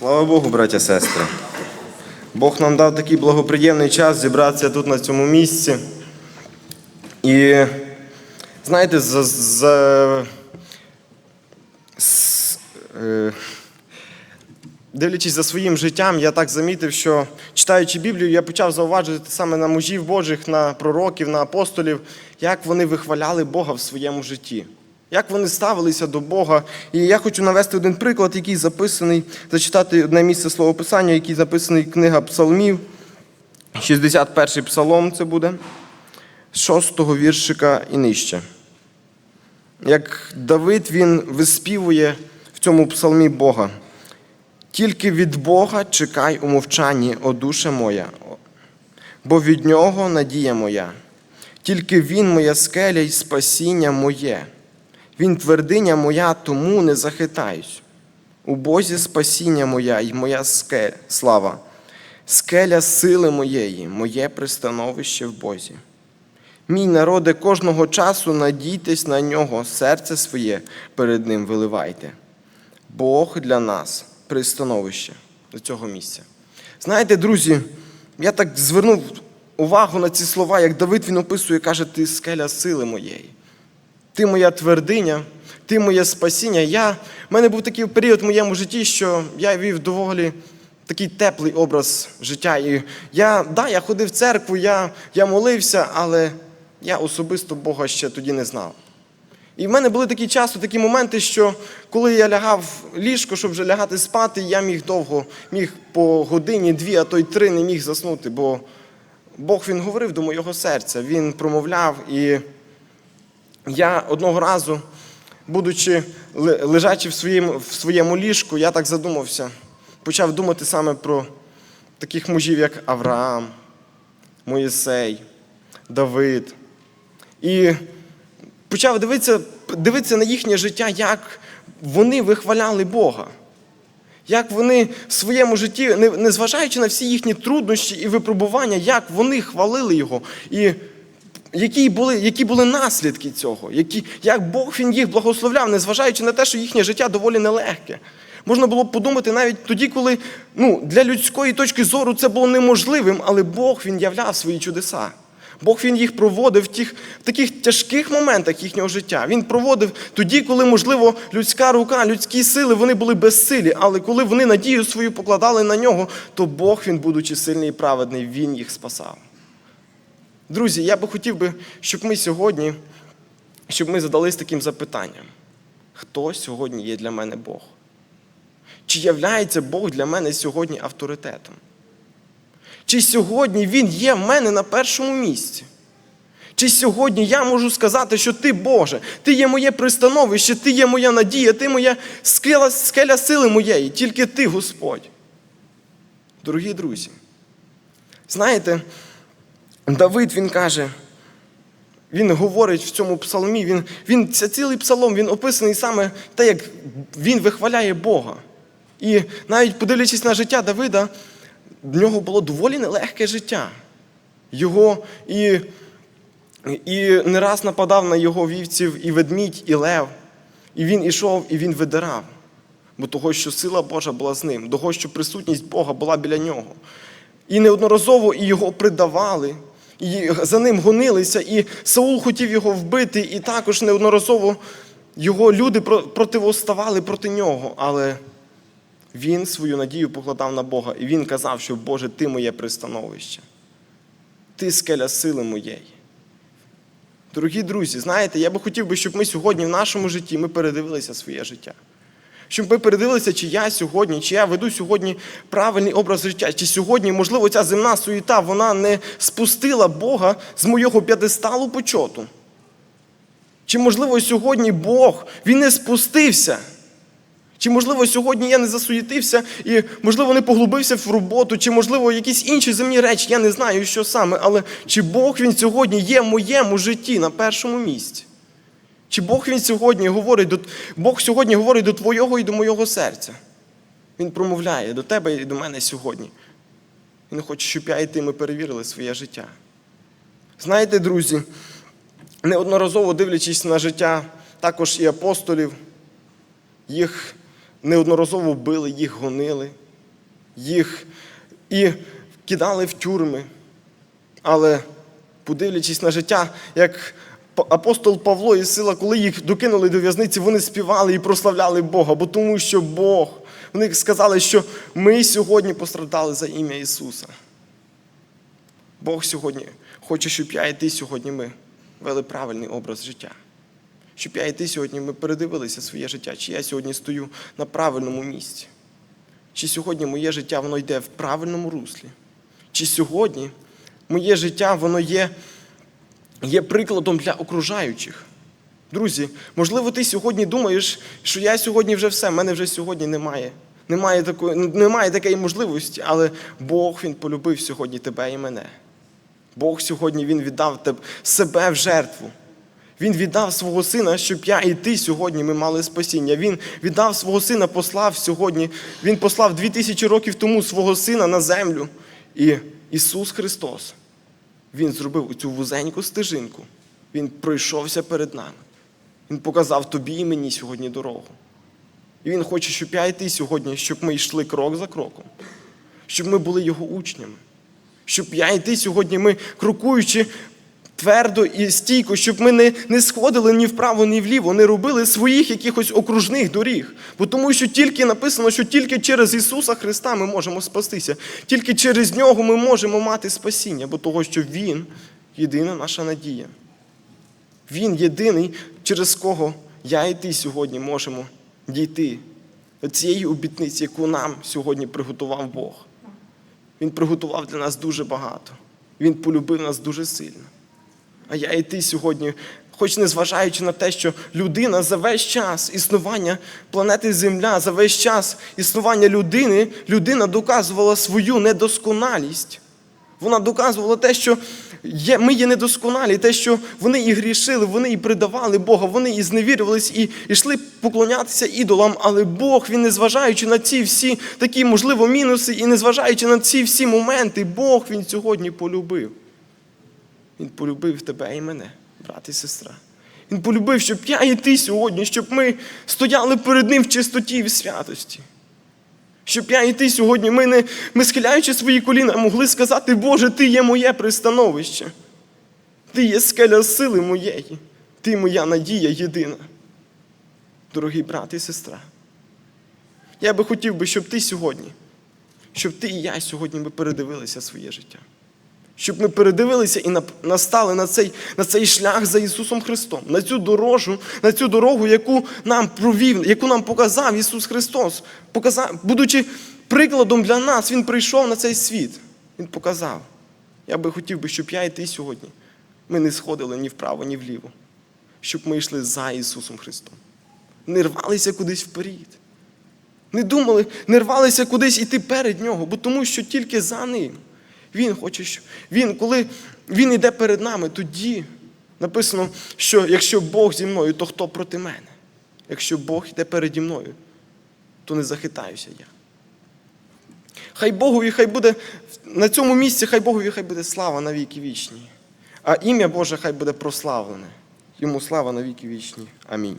Слава Богу, браття сестри. Бог нам дав такий благоприємний час зібратися тут на цьому місці. І знаєте, за, за, с- е, дивлячись за своїм життям, я так замітив, що читаючи Біблію, я почав зауважувати саме на мужів Божих, на пророків, на апостолів, як вони вихваляли Бога в своєму житті. Як вони ставилися до Бога. І я хочу навести один приклад, який записаний, зачитати одне місце словописання, який записаний книга Псалмів, 61-й псалом це буде, з 6-го віршика і нижче. Як Давид він виспівує в цьому псалмі Бога. Тільки від Бога чекай у мовчанні, о душе моя, бо від нього надія моя. Тільки Він моя скеля й спасіння моє. Він твердиня моя, тому не захитаюсь. У Бозі спасіння моя і моя ske- слава, скеля сили моєї, моє пристановище в Бозі. Мій народе, кожного часу надійтесь на нього, серце своє перед ним виливайте. Бог для нас пристановище до цього місця. Знаєте, друзі, я так звернув увагу на ці слова, як Давид він описує, каже, ти скеля сили моєї. Ти моя твердиня, ти моє спасіння. Я, в мене був такий період в моєму житті, що я вів доволі такий теплий образ життя. І я, да, я ходив в церкву, я, я молився, але я особисто Бога ще тоді не знав. І в мене були такі часто, такі моменти, що коли я лягав в ліжко, щоб вже лягати спати, я міг довго, міг по годині, дві, а то й три не міг заснути, бо Бог він говорив до моєго серця, він промовляв. І я одного разу, будучи лежачи в своєму, в своєму ліжку, я так задумався, почав думати саме про таких мужів, як Авраам, Моїсей, Давид. І почав дивитися, дивитися на їхнє життя, як вони вихваляли Бога. Як вони в своєму житті, незважаючи на всі їхні труднощі і випробування, як вони хвалили Його. І які були, які були наслідки цього, які, як Бог він їх благословляв, незважаючи на те, що їхнє життя доволі нелегке. Можна було б подумати навіть тоді, коли ну, для людської точки зору це було неможливим, але Бог він являв свої чудеса. Бог він їх проводив в тих в таких тяжких моментах їхнього життя. Він проводив тоді, коли, можливо, людська рука, людські сили вони були безсилі, але коли вони надію свою покладали на нього, то Бог, він, будучи сильний і праведний, він їх спасав. Друзі, я би хотів би, щоб ми сьогодні, щоб ми задались таким запитанням: хто сьогодні є для мене Бог? Чи являється Бог для мене сьогодні авторитетом? Чи сьогодні Він є в мене на першому місці? Чи сьогодні я можу сказати, що ти Боже, ти є моє пристановище, ти є моя надія, ти моя скеля, скеля сили моєї, тільки ти, Господь. Дорогі друзі, знаєте, Давид він каже, він говорить в цьому псалмі, він, він, це цілий псалом, він описаний саме те, як він вихваляє Бога. І навіть подивлячись на життя Давида, в нього було доволі нелегке життя. Його і, і не раз нападав на його вівців і ведмідь, і лев. І він ішов, і він видирав. Бо того, що сила Божа була з ним, того, що присутність Бога була біля нього. І неодноразово і його придавали, і за ним гонилися, і Саул хотів його вбити, і також неодноразово його люди противоставали проти нього. Але він свою надію покладав на Бога, і він казав, що Боже, ти моє пристановище, ти скеля сили моєї. Дорогі друзі, знаєте, я би хотів би, щоб ми сьогодні в нашому житті ми передивилися своє життя. Щоб ми передивилися, чи я сьогодні, чи я веду сьогодні правильний образ життя, чи сьогодні, можливо, ця земна суєта вона не спустила Бога з моєго п'ядесталу почоту. Чи, можливо, сьогодні Бог Він не спустився? Чи, можливо, сьогодні я не засуєтився і, можливо, не поглубився в роботу, чи, можливо, якісь інші земні речі, я не знаю, що саме, але чи Бог він сьогодні є в моєму житті на першому місці? Чи Бог він сьогодні говорить до Бог сьогодні говорить до твого і до моєго серця? Він промовляє до тебе і до мене сьогодні. Він хоче, щоб я і ти ми перевірили своє життя. Знаєте, друзі, неодноразово дивлячись на життя також і апостолів, їх неодноразово били, їх гонили. їх і кидали в тюрми. Але подивлячись на життя, як апостол Павло і сила, коли їх докинули до в'язниці, вони співали і прославляли Бога, бо тому що Бог. Вони сказали, що ми сьогодні постраждали за ім'я Ісуса. Бог сьогодні хоче, щоб я і ти сьогодні ми вели правильний образ життя. Щоб я і ти сьогодні ми передивилися своє життя, чи я сьогодні стою на правильному місці. Чи сьогодні моє життя воно йде в правильному руслі? Чи сьогодні моє життя воно є, є прикладом для окружаючих? Друзі, можливо, ти сьогодні думаєш, що я сьогодні вже все, в мене вже сьогодні немає. Немає такої, немає такої можливості, але Бог Він полюбив сьогодні тебе і мене. Бог сьогодні Він віддав тебе себе в жертву. Він віддав свого сина, щоб я і ти сьогодні ми мали спасіння. Він віддав свого сина, послав сьогодні. Він послав дві тисячі років тому свого сина на землю. І Ісус Христос, Він зробив цю вузеньку стежинку. Він пройшовся перед нами. Він показав тобі і мені сьогодні дорогу. І Він хоче, щоб я і ти сьогодні, щоб ми йшли крок за кроком, щоб ми були Його учнями, щоб я і ти сьогодні, ми крокуючи твердо і стійко, щоб ми не, не сходили ні вправо, ні вліво, не робили своїх якихось окружних доріг. Бо тому що тільки написано, що тільки через Ісуса Христа ми можемо спастися, тільки через Нього ми можемо мати спасіння, бо того, що Він єдина наша надія. Він єдиний, через кого я і ти сьогодні можемо дійти до цієї обітниці, яку нам сьогодні приготував Бог. Він приготував для нас дуже багато. Він полюбив нас дуже сильно. А я і ти сьогодні, хоч не зважаючи на те, що людина за весь час існування планети Земля, за весь час існування людини, людина доказувала свою недосконалість. Вона доказувала те, що є, ми є недосконалі, те, що вони і грішили, вони і предавали Бога, вони і зневірювались, і йшли поклонятися ідолам. Але Бог, він, незважаючи на ці всі такі, можливо, мінуси, і незважаючи на ці всі моменти, Бог він сьогодні полюбив. Він полюбив тебе і мене, брат і сестра. Він полюбив, щоб я і ти сьогодні, щоб ми стояли перед Ним в чистоті і в святості. Щоб я і ти сьогодні, ми, не, ми схиляючи свої коліна, могли сказати, Боже, Ти є моє пристановище. Ти є скеля сили моєї. Ти моя надія єдина. Дорогий брат і сестра. Я би хотів би, щоб ти сьогодні, щоб ти і я сьогодні би передивилися своє життя. Щоб ми передивилися і настали на цей, на цей шлях за Ісусом Христом, на цю дорожу, на цю дорогу, яку нам провів, яку нам показав Ісус Христос. Показав, будучи прикладом для нас, Він прийшов на цей світ. Він показав. Я би хотів би, щоб я і ти сьогодні ми не сходили ні вправо, ні вліво. Щоб ми йшли за Ісусом Христом. Не рвалися кудись вперед. Не думали, не рвалися кудись іти перед нього, бо тому що тільки за ним. Він хоче, що він, коли він йде перед нами, тоді написано, що якщо Бог зі мною, то хто проти мене? Якщо Бог йде переді мною, то не захитаюся я. Хай Богові, хай буде на цьому місці, хай Богові хай буде слава на віки вічні. А ім'я Боже хай буде прославлене. Йому слава на віки вічні. Амінь.